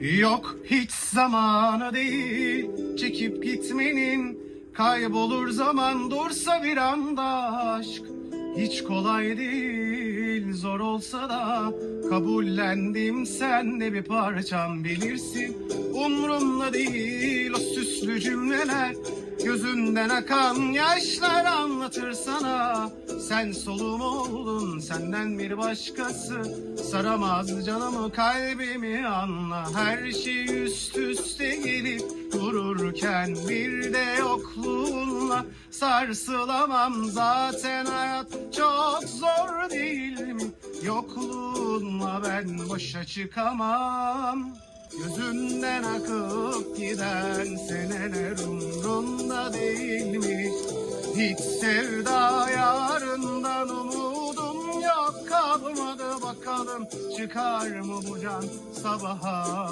Yok hiç zamanı değil. Çekip gitmenin Kaybolur zaman dursa bir anda aşk. Hiç kolay değil zor olsa da Kabullendim. Sen de bir parçam bilirsin. Umrumda değil o süslü cümleler. Gözünden akan yaşlar anlatır sana. Sen solum oldun senden bir başkası. Saramaz canımı kalbimi anla. Her şey üst üste gelip dururken Bir de yokluğunla. Sarsılamam Zaten hayat çok zor değil mi? Yokluğunla ben boşa çıkamam. Gözünden akıp giden seneler umrunda değil mi? Hiç sevda yarından umudum yok kalmadı bakalım çıkar mı bu can sabaha?